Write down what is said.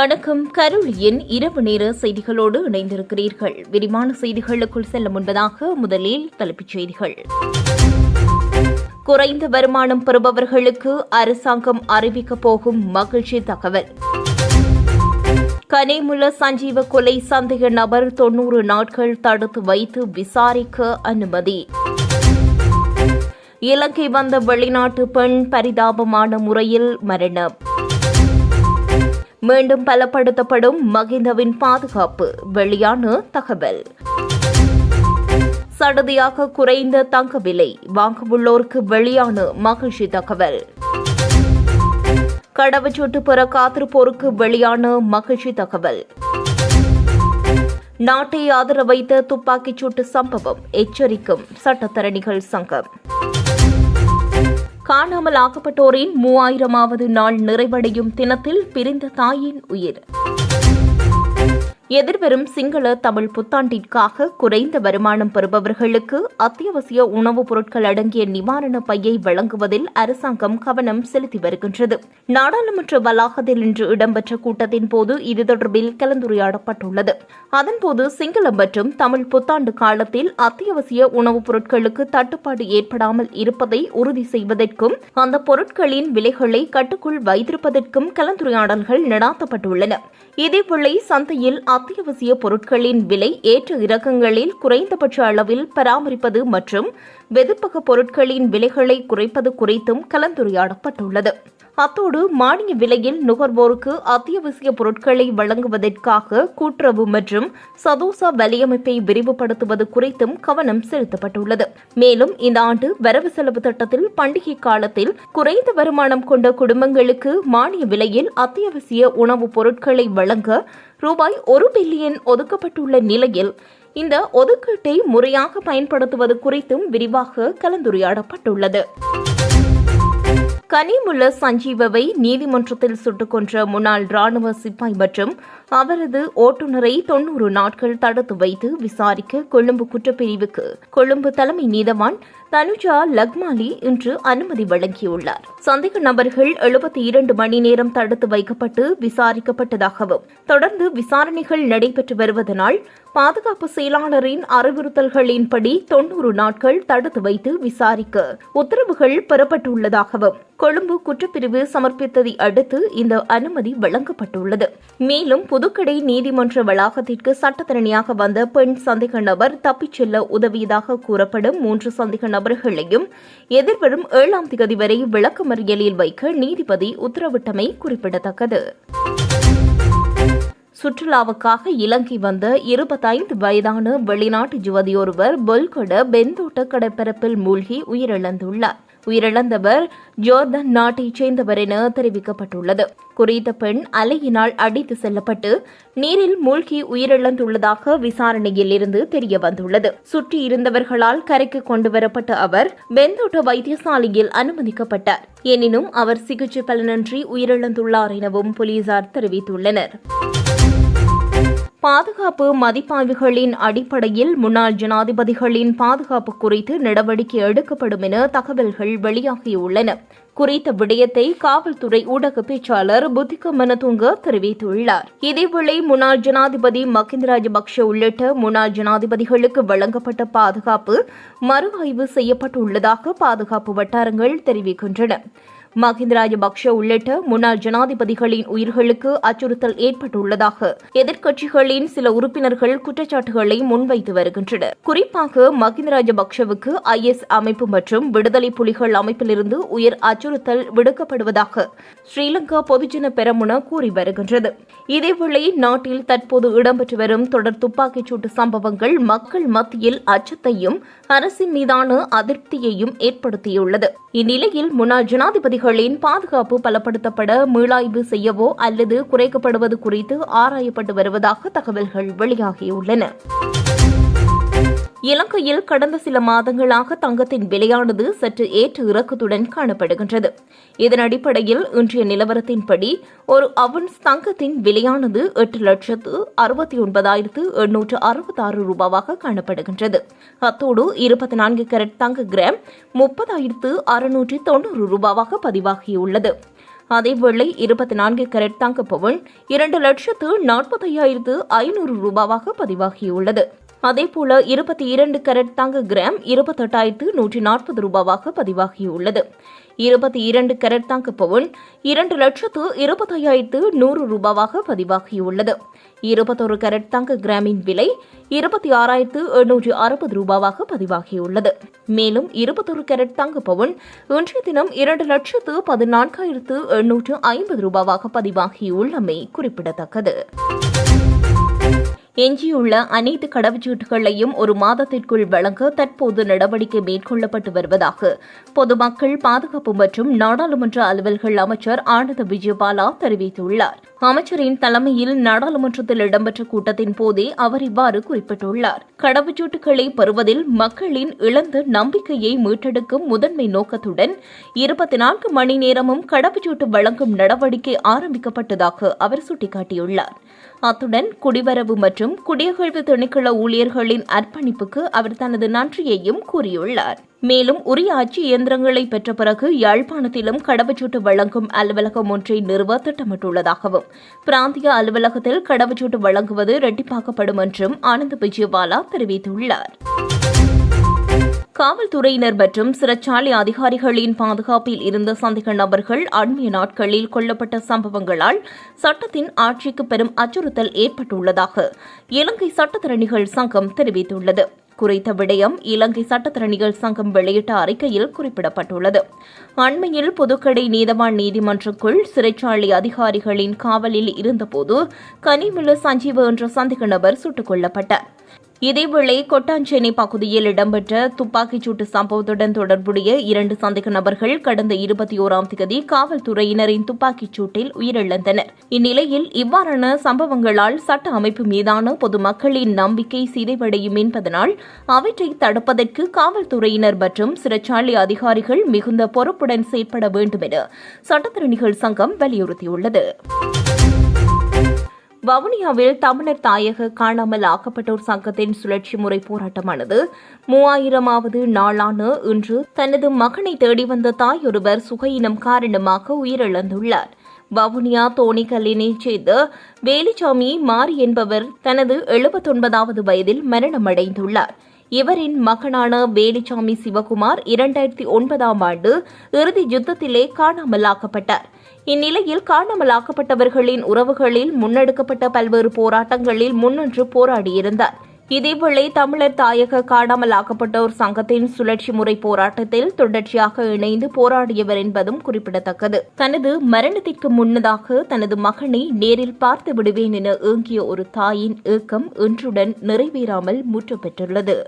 வணக்கம். கருளியின் இரவு நேர செய்திகளோடு இணைந்திருக்கிறீர்கள். விரிவான செய்திகளுக்குள் செல்ல முன்பதாக முதலில் தலைப்புச் செய்திகள். குறைந்த வருமானம் பெறுபவர்களுக்கு அரசாங்கம் அறிவிக்கப் போகும் மகிழ்ச்சி தகவல். கனிமுல சஞ்சீவ கொலை சந்தேக நபர் தொன்னூறு நாட்கள் தடுத்து வைத்து விசாரிக்க அனுமதி. இலங்கை வந்த வெளிநாட்டு பெண் பரிதாபமான முறையில் மரணம். மீண்டும் பலப்படுத்தப்படும் மகிந்தவின் பாதுகாப்பு. வெளியான தகவல். சடதியாக குறைந்த தங்க விலை வாங்கவுள்ளோருக்கு வெளியான மகிழ்ச்சி தகவல். கடவுச்சொட்டு பெற காத்திருப்போருக்கு வெளியான மகிழ்ச்சி தகவல். நாட்டை ஆதரவைத்த துப்பாக்கிச்சூட்டு துப்பாக்கிச் சூட்டு சம்பவம் எச்சரிக்கும் சட்டத்தரணிகள் சங்கம். காணாமல் ஆக்கப்பட்டோரின் மூவாயிரமாவது நாள் நிறைவடையும் தினத்தில் பிரிந்த தாயின் உயிர். எதிர்வரும் சிங்கள தமிழ் புத்தாண்டிற்காக குறைந்த வருமானம் பெறுபவர்களுக்கு அத்தியாவசிய உணவுப் பொருட்கள் அடங்கிய நிவாரண பையை வழங்குவதில் அரசாங்கம் கவனம் செலுத்தி வருகின்றது. நாடாளுமன்ற வளாகத்தில் இன்று இடம்பெற்ற கூட்டத்தின் போது இது தொடர்பில் கலந்துரையாடப்பட்டுள்ளது. அதன்போது சிங்கள மற்றும் தமிழ் புத்தாண்டு காலத்தில் அத்தியாவசிய உணவுப் பொருட்களுக்கு தட்டுப்பாடு ஏற்படாமல் இருப்பதை உறுதி செய்வதற்கும் அந்த பொருட்களின் விலைகளை கட்டுக்குள் வைத்திருப்பதற்கும் கலந்துரையாடல்கள் நடாத்தப்பட்டுள்ளன. இதேபோல சந்தையில் அத்தியாவசிய பொருட்களின் விலை ஏற்ற இறக்கங்களில் குறைந்தபட்ச அளவில் பராமரிப்பது மற்றும் வெதுப்பக பொருட்களின் விலைகளை குறைப்பது குறித்தும் கலந்துரையாடப்பட்டுள்ளது. அத்தோடு மானிய விலையில் நுகர்வோருக்கு அத்தியாவசிய பொருட்களை வழங்குவதற்காக கூட்டுறவு மற்றும் சதோசா வலையமைப்பை விரிவுபடுத்துவது குறித்தும் கவனம் செலுத்தப்பட்டுள்ளது. மேலும் இந்த ஆண்டு வரவு செலவு திட்டத்தில் பண்டிகை காலத்தில் குறைந்த வருமானம் கொண்ட குடும்பங்களுக்கு மானிய விலையில் அத்தியாவசிய உணவுப் பொருட்களை வழங்க ரூபாய் ஒரு பில்லியன் ஒதுக்கப்பட்டுள்ள நிலையில் இந்த ஒதுக்கீட்டை முறையாக பயன்படுத்துவது குறித்தும் விரிவாக கலந்துரையாடப்பட்டுள்ளது. கனிமுல்ல சஞ்சீவவை நீதிமன்றத்தில் சுட்டுக் கொன்ற முன்னாள் ராணுவ சிப்பாய் மற்றும் அவரது ஓட்டுநரை தொன்னூறு நாட்கள் தடுத்து வைத்து விசாரிக்க கொழும்பு குற்றப்பிரிவுக்கு கொழும்பு தலைமை நீதவான் தனுஜா லக்மாலி இன்று அனுமதி வழங்கியுள்ளார். சந்தேக நபர்கள் எழுபத்தி இரண்டு மணி நேரம் தடுத்து வைக்கப்பட்டு விசாரிக்கப்பட்டதாகவும் தொடர்ந்து விசாரணைகள் நடைபெற்று வருவதனால் பாதுகாப்பு செயலாளரின் அறிவுறுத்தல்களின்படி தொன்னூறு நாட்கள் தடுத்து வைத்து விசாரிக்க உத்தரவுகள் பெறப்பட்டுள்ளதாகவும் கொழும்பு குற்றப்பிரிவு சமர்ப்பித்ததை அடுத்து இந்த அனுமதி வழங்கப்பட்டுள்ளது. மேலும் புதுக்கடை நீதிமன்ற வளாகத்திற்கு சட்டத்தரணியாக வந்த பெண் சந்தேக நபர் தப்பிச் செல்ல உதவியதாக கூறப்படும் மூன்று சந்தேக நபர்களையும் எதிர்வரும் ஏழாம் தேதி வரை விளக்கமறியலில் வைக்க நீதிபதி உத்தரவிட்டமை குறிப்பிடத்தக்கது. சுற்றுலாவுக்காக இலங்கை வந்த இருபத்தைந்து வயதான வெளிநாட்டு யுவதியொருவர் பொல்கொட பெந்தோட்ட கடற்பரப்பில் மூழ்கி உயிரிழந்துள்ளார். உயிரிழந்தவர் ஜோர்தான் நாட்டைச் சேர்ந்தவர் என தெரிவிக்கப்பட்டுள்ளது. குறித்த பெண் அலையினால் அடித்து செல்லப்பட்டு நீரில் மூழ்கி உயிரிழந்துள்ளதாக விசாரணையில் இருந்து தெரிய வந்துள்ளது சுற்றி இருந்தவர்களால் கரைக்கு கொண்டுவரப்பட்ட அவர் பெந்தோட்ட வைத்தியசாலையில் அனுமதிக்கப்பட்டார். எனினும் அவர் சிகிச்சை பலனின்றி உயிரிழந்துள்ளார் எனவும் போலீசார் தெரிவித்துள்ளனர். பாதுகாப்பு மதிப்பாய்வுகளின் அடிப்படையில் முன்னாள் ஜனாதிபதிகளின் பாதுகாப்பு குறித்து நடவடிக்கை எடுக்கப்படும் என தகவல்கள் வெளியாகியுள்ளன. குறித்த விடயத்தை காவல்துறை ஊடக பேச்சாளர் புத்திக மனதுங்க தெரிவித்துள்ளார். இதேவேளை முன்னாள் ஜனாதிபதி மகிந்த ராஜபக்ஷ உள்ளிட்ட முன்னாள் ஜனாதிபதிகளுக்கு வழங்கப்பட்ட பாதுகாப்பு மறு ஆய்வு செய்யப்பட்டுள்ளதாக பாதுகாப்பு வட்டாரங்கள் தெரிவிக்கின்றன. மஹிந்த ராஜபக்ஷ உள்ளிட்ட முன்னாள் ஜனாதிபதிகளின் உயிர்களுக்கு அச்சுறுத்தல் ஏற்பட்டுள்ளதாக எதிர்க்கட்சிகளின் சில உறுப்பினர்கள் குற்றச்சாட்டுகளை முன்வைத்து வருகின்றனர். குறிப்பாக மஹிந்த ராஜபக்ஷவுக்கு ஐஎஸ் அமைப்பு மற்றும் விடுதலை புலிகள் அமைப்பிலிருந்து உயர் அச்சுறுத்தல் விடுக்கப்படுவதாக ஸ்ரீலங்கா பொதுஜன பெரமுன கூறி வருகின்றது. இதேவேளை நாட்டில் தற்போது இடம்பெற்று வரும் தொடர் துப்பாக்கிச் சூட்டு சம்பவங்கள் மக்கள் மத்தியில் அச்சத்தையும் அரசின் மீதான அதிருப்தியையும் ஏற்படுத்தியுள்ளது. இந்நிலையில் முன்னாள் ஜனாதிபதி ஜனாதிபதிகளின் பாதுகாப்பு பலப்படுத்தப்பட மீளாய்வு செய்யவோ அல்லது குறைக்கப்படுவது குறித்து ஆராயப்பட்டு வருவதாக தகவல்கள் வெளியாகியுள்ளன. இலங்கையில் கடந்த சில மாதங்களாக தங்கத்தின் விலையானது சற்று ஏற்ற இறக்கத்துடன் காணப்படுகின்றது. இதன் அடிப்படையில் இன்றைய நிலவரத்தின்படி ஒரு அவுன்ஸ் தங்கத்தின் விலையானது எட்டு லட்சத்து அறுபத்தி ஒன்பதாயிரத்து எண்ணூற்று அறுபத்தாறு ரூபாவாக காணப்படுகின்றது. அத்தோடு இருபத்தி நான்கு கேரட் தங்க கிராம் முப்பதாயிரத்து அறுநூற்றி தொண்ணூறு ரூபாவாக பதிவாகியுள்ளது. அதேவேளை இருபத்தி நான்கு கேரட் தங்க பவுன் இரண்டு லட்சத்து நாற்பத்தையாயிரத்து ஐநூறு ரூபாவாக பதிவாகியுள்ளது. அதேபோல இருபத்தி இரண்டு கரட் தங்க கிராம் இருபத்தெட்டாயிரத்து நூற்றி நாற்பது ரூபாவாக பதிவாகியுள்ளது. இருபத்தி இரண்டு கரட் தங்க பவுன் இரண்டு லட்சத்து இருபத்தையாயிரத்து நூறு ரூபாவாக பதிவாகியுள்ளது. இருபத்தொரு கரட் தங்க கிராமின் விலை இருபத்தி ஆறாயிரத்து எண்ணூற்று அறுபது ரூபாவாக பதிவாகியுள்ளது. மேலும் இருபத்தொரு கேரட் தங்க பவுன் இன்றைய தினம் இரண்டு லட்சத்து பதினான்காயிரத்து எண்ணூற்று ஐம்பது ரூபாவாக பதிவாகியுள்ளமை குறிப்பிடத்தக்கது. எஞ்சியுள்ள அனைத்து கடவுச்சீட்டுகளையும் ஒரு மாதத்திற்குள் வழங்க தற்போது நடவடிக்கை மேற்கொள்ளப்பட்டு வருவதாக பொதுமக்கள் பாதுகாப்பு மற்றும் நாடாளுமன்ற அலுவல்கள் அமைச்சர் ஆனந்த விஜயபாலா தெரிவித்துள்ளார். அமைச்சரின் தலைமையில் நாடாளுமன்றத்தில் இடம்பெற்ற கூட்டத்தின் போதே அவர் இவ்வாறு குறிப்பிட்டுள்ளார். கடவுச்சீட்டுகளை பெறுவதில் மக்களின் இழந்த நம்பிக்கையை மீட்டெடுக்கும் முதன்மை நோக்கத்துடன் இருபத்தி நான்கு மணி நேரமும் கடவுச்சீட்டு வழங்கும் நடவடிக்கை ஆரம்பிக்கப்பட்டதாக அவர் சுட்டிக்காட்டியுள்ளார். அத்துடன் குடிவரவு மற்றும் குடியகழ்வு திணைக்கள ஊழியர்களின் அர்ப்பணிப்புக்கு அவர் தனது நன்றியையும் கூறியுள்ளார். மேலும் உரிய ஆட்சி இயந்திரங்களை பெற்ற பிறகு யாழ்ப்பாணத்திலும் கடவுச்சீட்டு வழங்கும் அலுவலகம் ஒன்றை நிறுவ திட்டமிட்டுள்ளதாகவும் பிராந்திய அலுவலகத்தில் கடவுச்சீட்டு வழங்குவது இரட்டிப்பாக்கப்படும் என்றும் ஆனந்த் விஜயவாலா தெரிவித்துள்ளார். காவல்துறையினர் மற்றும் சிறைச்சாலை அதிகாரிகளின் பாதுகாப்பில் இருந்த சந்தேக நபர்கள் அண்மைய நாட்களில் கொல்லப்பட்ட சம்பவங்களால் சட்டத்தின் ஆட்சிக்கு பெரும் அச்சுறுத்தல் ஏற்பட்டுள்ளதாக இலங்கை சட்டத்தரணிகள் சங்கம் தெரிவித்துள்ளது. குறித்த விடயம் இலங்கை சட்டத்தரணிகள் சங்கம் வெளியிட்ட அறிக்கையில் குறிப்பிடப்பட்டுள்ளது. அண்மையில் புதுக்கடை நீதவான் நீதிமன்றக்குள் சிறைச்சாலை அதிகாரிகளின் காவலில் இருந்தபோது கனிமில சஞ்சீவ என்ற சந்தேக நபர் சுட்டுக் கொல்லப்பட்டார். இதேவேளை கொட்டாஞ்சேனை பகுதியில் இடம்பெற்ற துப்பாக்கிச்சூட்டு சம்பவத்துடன் தொடர்புடைய இரண்டு சந்தேக நபர்கள் கடந்த இருபத்தி ஓராம் தேதி காவல்துறையினரின் துப்பாக்கிச் சூட்டில் உயிரிழந்தனர். இந்நிலையில் இவ்வாறான சம்பவங்களால் சட்ட அமைப்பு மீதான பொதுமக்களின் நம்பிக்கை சிதைவடையும் என்பதனால் அவற்றை தடுப்பதற்கு காவல்துறையினர் மற்றும் சிறைச்சாலை அதிகாரிகள் மிகுந்த பொறுப்புடன் செயற்பட வேண்டும் என சட்டத்திறனிகள் சங்கம் வலியுறுத்தியுள்ளது. வவுனியாவில் தமிழர் தாயக காணாமல் ஆக்கப்பட்டோர் சங்கத்தின் சுழற்சி முறை போராட்டமானது மூவாயிரமாவது நாளான இன்று தனது மகனை தேடி வந்த தாயொருவர் சுகையினம் காரணமாக உயிரிழந்துள்ளார். வவுனியா தோணிக்கல்லினைச் சேர்ந்த வேலுச்சாமி மாரி என்பவர் தனது எழுபத்தொன்பதாவது வயதில் மரணமடைந்துள்ளார். இவரின் மகனான வேலுச்சாமி சிவகுமார் இரண்டாயிரத்தி ஒன்பதாம் ஆண்டு இறுதி யுத்தத்திலே காணாமலாக்கப்பட்டார் இந்நிலையில் காணாமலாக்கப்பட்டவர்களின் உறவுகளில் முன்னெடுக்கப்பட்ட பல்வேறு போராட்டங்களில் முன்னின்று போராடியிருந்தார். இதேவேளை தமிழர் தாயக காணாமலாக்கப்பட்டோர் சங்கத்தின் சுழற்சி முறை போராட்டத்தில் தொடர்ச்சியாக இணைந்து போராடியவர் என்பதும் குறிப்பிடத்தக்கது. தனது மரணத்திற்கு முன்னதாக தனது மகனை நேரில் பார்த்து விடுவேன் என ஏங்கிய ஒரு தாயின் ஏக்கம் இன்றுடன் நிறைவேறாமல் முற்று பெற்றுள்ளது